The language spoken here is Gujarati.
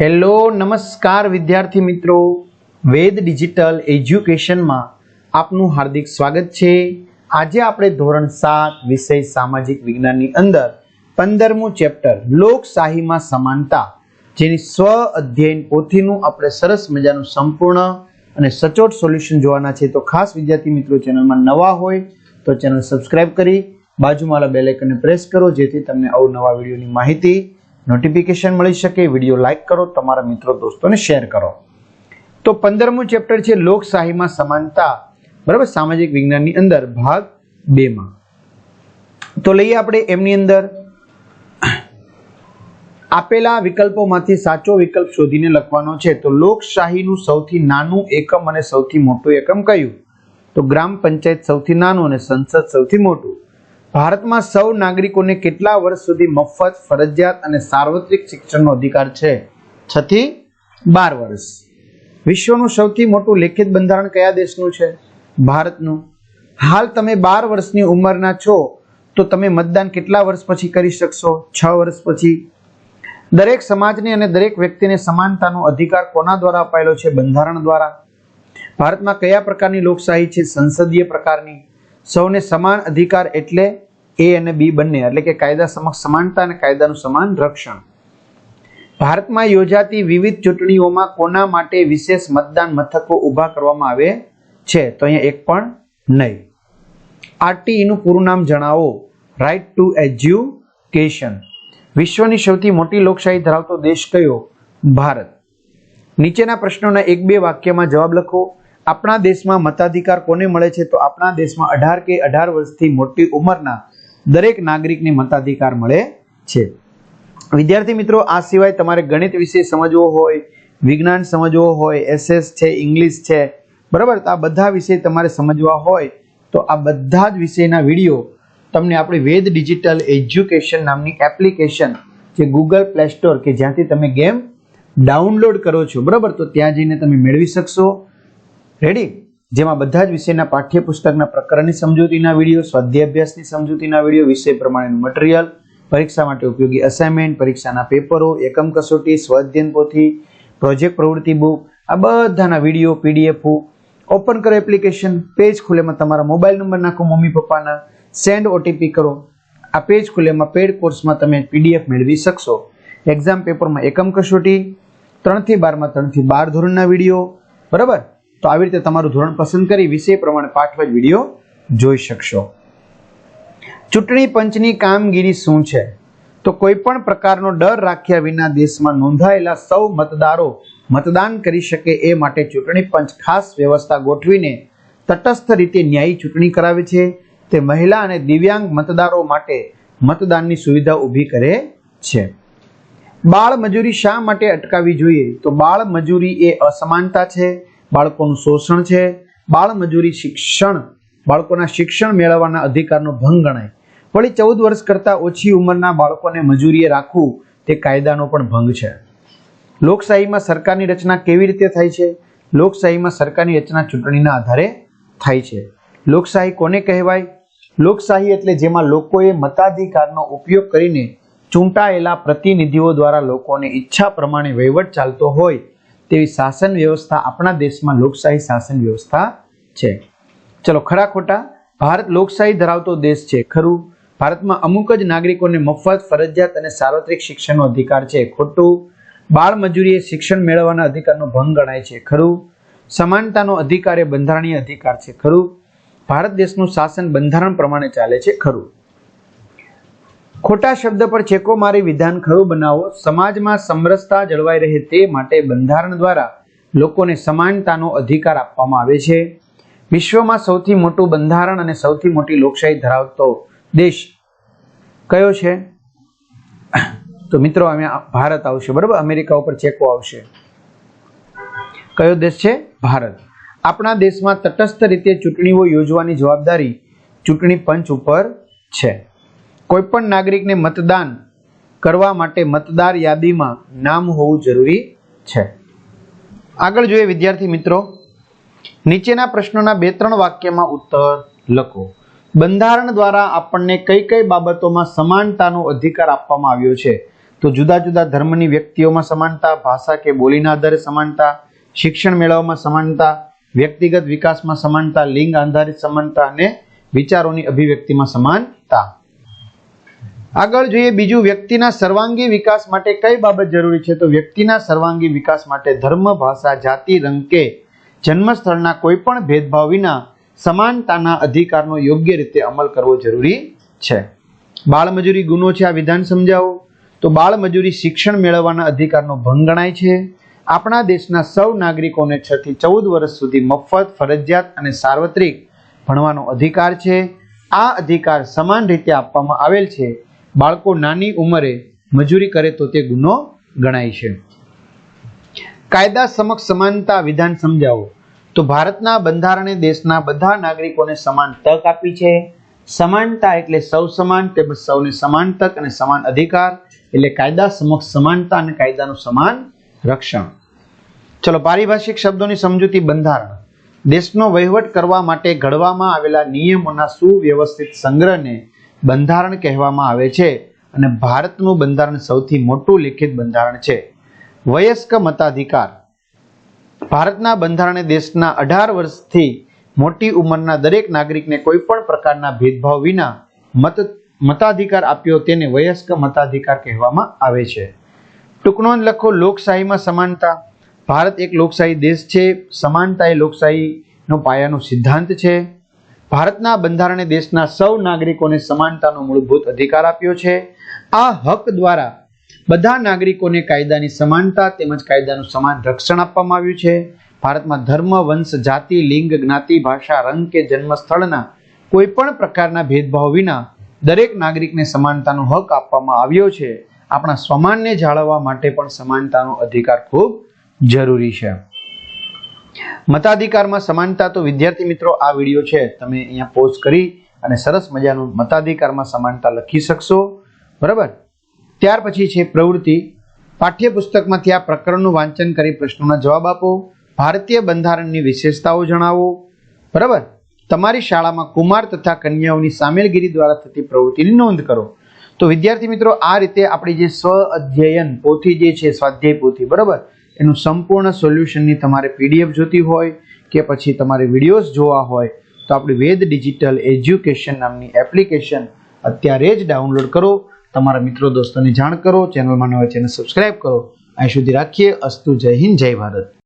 હેલો, નમસ્કાર વિદ્યાર્થી મિત્રો. વેદ ડિજિટલ એજ્યુકેશનમાં આપનું હાર્દિક સ્વાગત છે. આજે આપણે ધોરણ સાત વિષય સામાજિક વિજ્ઞાનની અંદર પંદરમું ચેપ્ટર લોકશાહીમાં સમાનતા, જેની સ્વ અધ્યયન પોથીનું આપણે સરસ મજાનું સંપૂર્ણ અને સચોટ સોલ્યુશન જોવાના છે. તો ખાસ વિદ્યાર્થી મિત્રો, ચેનલમાં નવા હોય તો ચેનલ સબસ્ક્રાઈબ કરી, બાજુમાં બેલેકને પ્રેસ કરો, જેથી તમને અવનવા વિડીયોની માહિતી નોટિફિકેશન મળી શકે, વીડિયો લાઇક કરો, તમારા મિત્રો, દોસ્તોને શેર કરો. તો પંદરમું ચેપ્ટર છે લોકશાહીમાં સમાનતા. બરાબર? સામાજિક વિજ્ઞાનની અંદર, ભાગ બે માં તો લઈએ આપણે એમની અંદર. આપેલા વિકલ્પોમાંથી સાચો વિકલ્પ શોધીને લખવાનો છે. તો લોકશાહીનું સૌથી નાનું એકમ અને સૌથી મોટું એકમ કયું? તો ગ્રામ પંચાયત સૌથી નાનું અને સંસદ સૌથી મોટું. ભારતમાં સૌ નાગરિકોને કેટલા વર્ષ સુધી મફત, ફરજિયાત અને સાર્વત્રિક શિક્ષણનો અધિકાર છે? છ થી બાર વર્ષ. વિશ્વનું સૌથી મોટું લેખિત બંધારણ કયા દેશનું છે? ભારતનું. હાલ તમે બાર વર્ષની ઉંમરના છો, તો તમે મતદાન કેટલા વર્ષ પછી કરી શકશો? છ વર્ષ પછી. દરેક સમાજને અને દરેક વ્યક્તિને સમાનતાનો અધિકાર કોના દ્વારા અપાયેલો છે? બંધારણ દ્વારા. ભારતમાં કયા પ્રકારની લોકશાહી છે? સંસદીય પ્રકારની. સૌને સમાન અધિકાર એટલે એ અને બી બંને, એટલે કે કાયદા સમક્ષ સમાનતા અને કાયદાનું સમાન રક્ષણ. ભારતમાં યોજાતી વિવિધ ચૂંટણીઓમાં કોના માટે વિશેષ મતદાન મથકો ઊભા કરવામાં આવે છે? તો અહીંયા એક પણ નહીં. આરટીઈનું પૂરું નામ જણાવો. રાઇટ ટુ એજ્યુકેશન વિશ્વની સૌથી મોટી લોકશાહી ધરાવતો દેશ કયો? ભારત. નીચેના પ્રશ્નોના એક બે વાક્યમાં જવાબ લખો. આપણા દેશમાં મતાધિકાર કોને મળે છે? તો આપણા દેશમાં અઢાર કે અઢાર વર્ષથી મોટી ઉંમરના દરેક નાગરિકને મતાધિકાર મળે છે. વિદ્યાર્થી મિત્રો, આ સિવાય તમારે ગણિત વિશે સમજવો હોય, વિજ્ઞાન સમજવો હોય એસએસ છે, ઇંગ્લિશ છે, બરાબર? તો આ બધા વિષય તમારે સમજવા હોય, તો આ બધા જ વિષયના વીડિયો તમને આપણી વેદ ડિજિટલ એજ્યુકેશન નામની એપ્લિકેશન જે ગૂગલ પ્લે સ્ટોર કે જ્યાંથી તમે ગેમ ડાઉનલોડ કરો છો, બરાબર? તો ત્યાં જઈને તમે મેળવી શકશો. રેડી જેમાં બધા જ વિષયના પાઠ્યપુસ્તકના પ્રકરણની સમજૂતીના વીડિયો સ્વાધ્યાય અભ્યાસની સમજૂતીના વીડિયો, વિષય પ્રમાણેનું મટીરિયલ પરીક્ષા માટે ઉપયોગી અસાઇનમેન્ટ પરીક્ષાના પેપરો, એકમ કસોટી, સ્વાધ્યન પોથી પ્રોજેક્ટ પ્રવૃત્તિ બુક આ બધાના વીડિયો પીડીએફ ઓપન કરો એપ્લિકેશન પેજ ખુલેમાં તમારા મોબાઈલ નંબર નાખો મમ્મી પપ્પાના સેન્ડ ઓટીપી કરો. આ પેજ ખુલેમાં પેડ કોર્સમાં તમે પીડીએફ મેળવી શકશો. એક્ઝામ પેપરમાં એકમ કસોટી, ત્રણથી બારમાં ત્રણથી બાર ધોરણના વીડિયો, બરાબર? તો આવી રીતે તમારું ધોરણ પસંદ કરી વિષય પ્રમાણે પાઠવજ વીડિયો જોઈ શકશો. ચૂંટણી પંચની કામગીરી શું છે? તો કોઈ પણ પ્રકારનો ડર રાખ્યા વિના દેશમાં નોંધાયેલા સૌ મતદારો મતદાન કરી શકે એ માટે ચૂંટણી પંચ ખાસ વ્યવસ્થા ગોઠવીને તટસ્થ રીતે ન્યાયી ચૂંટણી કરાવે છે. તે મહિલા અને દિવ્યાંગ મતદારો માટે મતદાનની સુવિધા ઊભી કરે છે. બાળ મજૂરી શા માટે અટકાવવી જોઈએ? તો બાળ મજૂરી એ અસમાનતા છે. બાળકોનું શોષણ છે, બાળ મજૂરી શિક્ષણ, બાળકોના શિક્ષણ મેળવવાના અધિકારનો ભંગ ગણાય. વળી ચૌદ વર્ષ કરતાં ઓછી ઉંમરના બાળકોને મજૂરીએ રાખવું તે કાયદાનો પણ ભંગ છે. લોકશાહીમાં સરકારની રચના કેવી રીતે થાય છે? લોકશાહીમાં સરકારની રચના ચૂંટણીના આધારે થાય છે. લોકશાહી કોને કહેવાય? લોકશાહી એટલે જેમાં લોકોએ મતાધિકારનો ઉપયોગ કરીને ચૂંટાયેલા પ્રતિનિધિઓ દ્વારા લોકોને ઈચ્છા પ્રમાણે વહીવટ ચાલતો હોય તેવી શાસન વ્યવસ્થા આપણા દેશમાં લોકશાહી શાસન વ્યવસ્થા છે. ચલો, ખરા ખોટા, ભારત લોકશાહી ધરાવતો દેશ છે, ખરું? ભારતમાં અમુક જ નાગરિકોને મફત, ફરજિયાત અને સાર્વત્રિક શિક્ષણનો અધિકાર છે, ખોટું? બાળ મજૂરી શિક્ષણ મેળવવાના અધિકારનો ભંગ ગણાય છે, ખરું? સમાનતાનો અધિકાર એ બંધારણીય અધિકાર છે, ખરું? ભારત દેશનું શાસન બંધારણ પ્રમાણે ચાલે છે, ખરું? ખોટા શબ્દ પર ચેકો મારી વિધાન ખરું બનાવો. સમાજમાં સમરસતા જળવાઈ રહે તે માટે બંધારણ દ્વારા લોકોને સમાનતાનો અધિકાર આપવામાં આવે છે. વિશ્વમાં સૌથી મોટું બંધારણ અને સૌથી મોટી લોકશાહી ધરાવતો દેશ કયો છે? તો મિત્રો, અમે ભારત આવશે, બરાબર? અમેરિકા ઉપર ચેકો આવશે. કયો દેશ છે? ભારત. આપણા દેશમાં તટસ્થ રીતે ચૂંટણીઓ યોજવાની જવાબદારી ચૂંટણી પંચ ઉપર છે. કોઈ પણ નાગરિકને મતદાન કરવા માટે મતદાર યાદીમાં નામ હોવું જરૂરી છે. આગળ જોઈએ વિદ્યાર્થી મિત્રો. નીચેના પ્રશ્નોના બે ત્રણ વાક્યમાં ઉત્તર લખો. બંધારણ દ્વારા આપણને કઈ કઈ બાબતોમાં સમાનતાનો અધિકાર આપવામાં આવ્યો છે? તો જુદા જુદા ધર્મની વ્યક્તિઓમાં સમાનતા, ભાષા કે બોલીના આધારે સમાનતા, શિક્ષણ મેળવવામાં સમાનતા, વ્યક્તિગત વિકાસમાં સમાનતા, લિંગ આધારિત સમાનતા અને વિચારોની અભિવ્યક્તિમાં સમાનતા. આગળ જોઈએ બીજું, વ્યક્તિના સર્વાંગી વિકાસ માટે કઈ બાબત જરૂરી છે? તો વ્યક્તિના સર્વાંગી વિકાસ માટે ધર્મ, ભાષા, જાતિ, રંગ કે જન્મસ્થળના કોઈ પણ ભેદભાવ વિના સમાનતાના અધિકારનો યોગ્ય રીતે અમલ કરવો જરૂરી છે. બાળમજૂરી ગુનો છે, આ વિધાન સમજાવો. તો બાળમજૂરી શિક્ષણ મેળવવાના અધિકારનો ભંગ ગણાય છે. આપણા દેશના સૌ નાગરિકોને છ થી ચૌદ વર્ષ સુધી મફત, ફરજિયાત અને સાર્વત્રિક ભણવાનો અધિકાર છે. આ અધિકાર સમાન રીતે આપવામાં આવેલ છે. બાળકો નાની ઉંમરે મજૂરી કરે તો તે ગુનો ગણાય છે. કાયદા સમક્ષ સમાનતા વિધાન સમજાવો. તો ભારતના બંધારણે દેશના બધા નાગરિકોને સમાન તક આપી છે. સમાનતા એટલે સૌ સમાન તેમજ સૌને સમાન તક અને સમાન અધિકાર એટલે કાયદા સમક્ષ સમાનતા અને કાયદાનું સમાન રક્ષણ. ચલો, પારિભાષિક શબ્દોની સમજૂતી બંધારણ. દેશનો વહીવટ કરવા માટે ઘડવામાં આવેલા નિયમોના સુવ્યવસ્થિત સંગ્રહને બંધારણ કહેવામાં આવે છે અને ભારતનું બંધારણ સૌથી મોટું લિખિત બંધારણ છે. વયસ્ક મતાધિકાર. ભારતના બંધારણે દેશના અઢાર વર્ષથી મોટી ઉંમરના દરેક નાગરિકને કોઈ પણ પ્રકારના ભેદભાવ વિના મત, મતાધિકાર આપ્યો તેને વયસ્ક મતાધિકાર કહેવામાં આવે છે. ટૂંકનો લખો, લોકશાહીમાં સમાનતા. ભારત એક લોકશાહી દેશ છે. સમાનતા એ લોકશાહીનો પાયાનો સિદ્ધાંત છે. ભારતના બંધારણે દેશના સૌ નાગરિકોને સમાનતાનો મૂળભૂત અધિકાર આપ્યો છે. આ હક દ્વારા બધા નાગરિકોને કાયદાની સમાનતા તેમજ કાયદાનું સમાન રક્ષણ આપવામાં આવ્યું છે. ભારતમાં ધર્મ, વંશ, જાતિ, લિંગ, જ્ઞાતિ, ભાષા, રંગ કે જન્મસ્થળના કોઈ પણ પ્રકારના ભેદભાવ વિના દરેક નાગરિકને સમાનતાનો હક આપવામાં આવ્યો છે. આપણા સ્વમાનને જાળવવા માટે પણ સમાનતાનો અધિકાર ખૂબ જરૂરી છે. મતાધિકારમાં સમાનતા તો વિદ્યાર્થી મિત્રો આ વીડિયો છે. તમે અહીંયા પોઝ કરી અને સરસ મજાનું મતાધિકારમાં સમાનતા લખી શકશો. બરાબર? ત્યાર પછી છે પ્રવૃત્તિ. પાઠ્યપુસ્તકમાંથી આ પ્રકરણનું વાંચન કરી પ્રશ્નોના જવાબ આપો. ભારતીય બંધારણની વિશેષતાઓ જણાવો. બરાબર? તમારી શાળામાં કુમાર તથા કન્યાઓની સામેલગીરી દ્વારા થતી પ્રવૃત્તિની નોંધ કરો. તો વિદ્યાર્થી મિત્રો, આ રીતે આપણી જે સ્વ અધ્યયન પોથી જે છે, સ્વાધ્યાય પોથી, બરાબર? એનું સંપૂર્ણ સોલ્યુશનની તમારે પીડીએફ જોતી હોય કે પછી તમારે વિડીયોઝ જોવા હોય, તો આપણી વેદ ડિજિટલ એજ્યુકેશન નામની એપ્લિકેશન અત્યારે જ ડાઉનલોડ કરો. તમારા મિત્રો દોસ્તોને જાણ કરો ચેનલમાં નવા ચેનલ સબસ્ક્રાઇબ કરો. અહીં સુધી રાખીએ. અસ્તુ જય હિન્દ, જય ભારત.